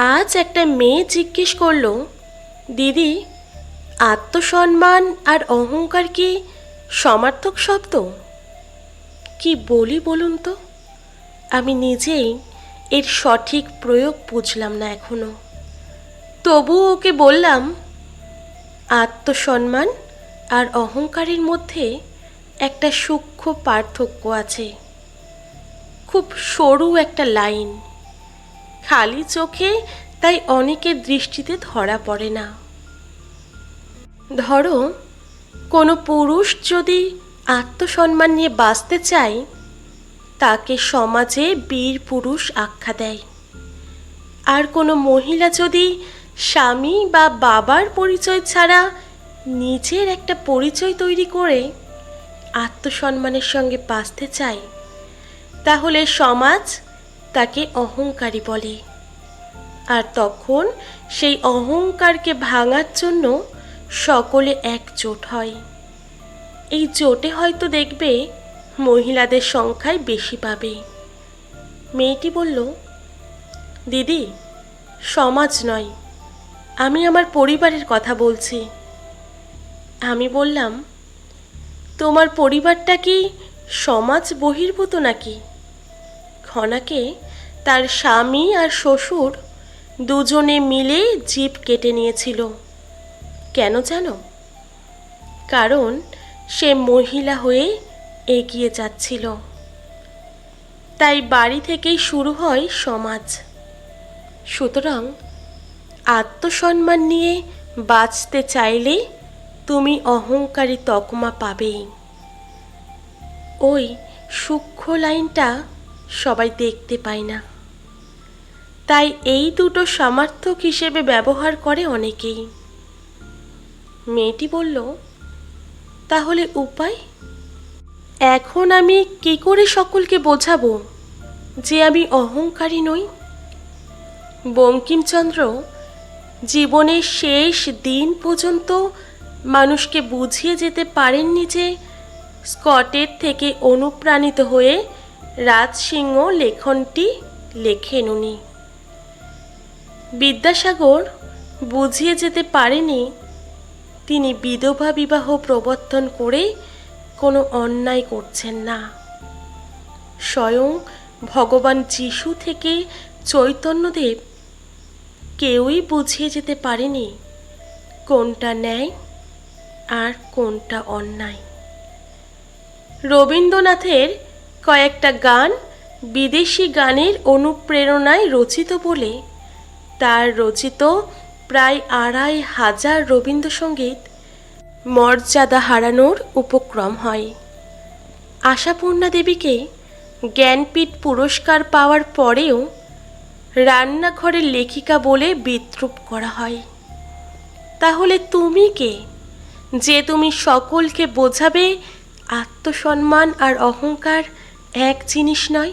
আজ একটা মেয়ে জিজ্ঞেস করল, দিদি, আত্মসম্মান আর অহংকার কি সমার্থক শব্দ? কি বলি বলুন তো? আমি নিজেই এর সঠিক প্রয়োগ বুঝলাম না এখনও। তবু ওকে বললাম, আত্মসম্মান আর অহংকারের মধ্যে একটা সূক্ষ্ম পার্থক্য আছে। খুব সরু একটা লাইন। খালি চোখে, তাই অনেকের দৃষ্টিতে ধরা পড়ে না। ধরো, কোনো পুরুষ যদি আত্মসম্মান নিয়ে বাঁচতে চায়, তাকে সমাজে বীর পুরুষ আখ্যা দেয়। আর কোনো মহিলা যদি স্বামী বা বাবার পরিচয় ছাড়া নিজের একটা পরিচয় তৈরি করে আত্মসম্মানের সঙ্গে বাঁচতে চায়, তাহলে সমাজ তাকে অহংকারী বলে। আর তখন সেই অহংকারকে ভাঙার জন্য সকলে একজোট হয়। এই জোটে হয়তো দেখবে মহিলাদের সংখ্যায় বেশি পাবে। মেয়েটি বলল, দিদি, সমাজ নয়। আমি আমার পরিবারের কথা বলছি। আমি বললাম, তোমার পরিবারটা কি সমাজ বহির্ভূত নাকি? খনাকে তার স্বামী আর শ্বশুর দুজনে মিলে জিপ কেটে নিয়েছিল। কেন জানো? কারণ সে মহিলা হয়ে এগিয়ে যাচ্ছিল। তাই বাড়ি থেকেই শুরু হয় সমাজ। সুতরাং আত্মসম্মান নিয়ে বাঁচতে চাইলে তুমি অহংকারী তকমা পাবেই। ওই সূক্ষ্ম লাইনটা সবাই দেখতে পায় না। তাই এই দুটো সামর্থক হিসেবে ব্যবহার করে অনেকেই। মেয়েটি বলল, তাহলে উপায়? এখন আমি কি করে সকলকে বোঝাবো যে আমি অহংকারী নই? বঙ্কিমচন্দ্র জীবনের শেষ দিন পর্যন্ত মানুষকে বুঝিয়ে যেতে পারেননি যে স্কটের থেকে অনুপ্রাণিত হয়ে রাজসিংহ লেখনটি লেখেন উনি। বিদ্যাসাগর বুঝিয়ে যেতে পারেনি। তিনি বিধবা বিবাহ প্রবর্তন করে কোনো অন্যায় করছেন না। স্বয়ং ভগবান যিশু থেকে চৈতন্যদেব কেউই বুঝিয়ে যেতে পারেনি কোনটা ন্যায় আর কোনটা অন্যায়। রবীন্দ্রনাথের কয়েকটা গান বিদেশি গানের অনুপ্রেরণায় রচিত বলে তার রচিত প্রায় আড়াই হাজার রবীন্দ্রসঙ্গীত মর্যাদা হারানোর উপক্রম হয়। আশাপূর্ণা দেবীকে জ্ঞানপীঠ পুরস্কার পাওয়ার পরেও রান্নাঘরের লেখিকা বলে বিদ্রুপ করা হয়। তাহলে তুমি কে? যে তুমি সকলকে বোঝাবে, আত্মসম্মান আর অহংকার এক জিনিস নয়।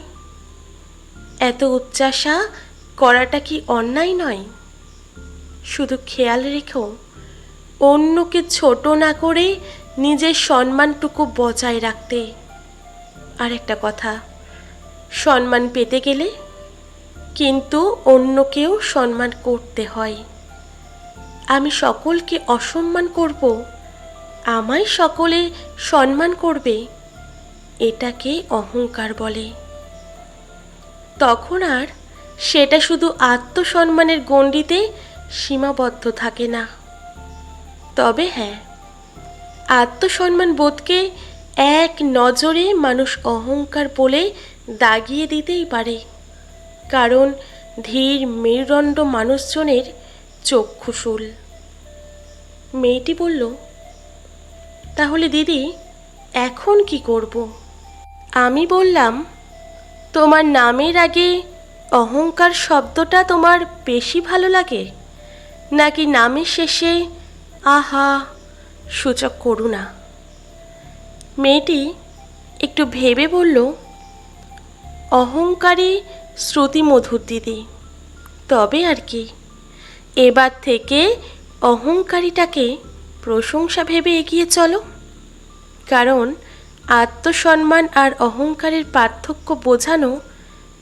এত উচ্চাসা করাটা কি অন্যায় নয়? শুধু খেয়াল রেখো, অন্যকে ছোট না করে নিজের সম্মানটুকু বজায় রাখতে। আর একটা কথা, সম্মান পেতে গেলে কিন্তু অন্যকেও সম্মান করতে হয়। আমি সকলকে অসম্মান করব, আমায় সকলে সম্মান করবে, এটাকে অহংকার বলে। তখন আর সেটা শুধু আত্মসম্মানের গণ্ডিতে সীমাবদ্ধ থাকে না। তবে হ্যাঁ আত্মসম্মান বোধকে এক নজরে মানুষ অহংকার বলে দাগিয়ে দিতেই পারে। কারণ ধীর, মেরুদণ্ড মানুষজনের চক্ষুশুল মেয়েটি বলল, তাহলে দিদি, এখন কি করব? আমি বললাম, তোমার নামের আগে অহংকার শব্দটা তোমার বেশি ভালো লাগে? নাকি নামের শেষে, আহা, সূচক করুণা মেয়েটি একটু ভেবে বলল অহংকারী শ্রুতিমধুর দিদি। তবে আর কি, এবার থেকে অহংকারীটাকে প্রশংসা ভেবে এগিয়ে চলো। কারণ আত্মসম্মান আর অহংকারের পার্থক্য বোঝানো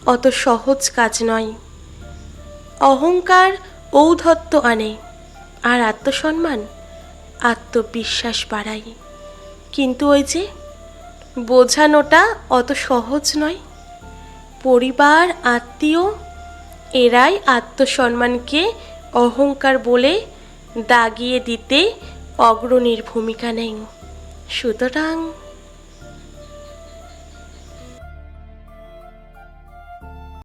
অত সহজ কাজ নয়। অহংকার ঔধত্ব আনে, আর আত্মসম্মান, আত্মবিশ্বাস বাড়ায়। কিন্তু ওই যে, বোঝানোটা অত সহজ নয়। পরিবার, আত্মীয়, এরাই আত্মসম্মানকে অহংকার বলে দাগিয়ে দিতে অগ্রণীর ভূমিকা নেই সুতরাং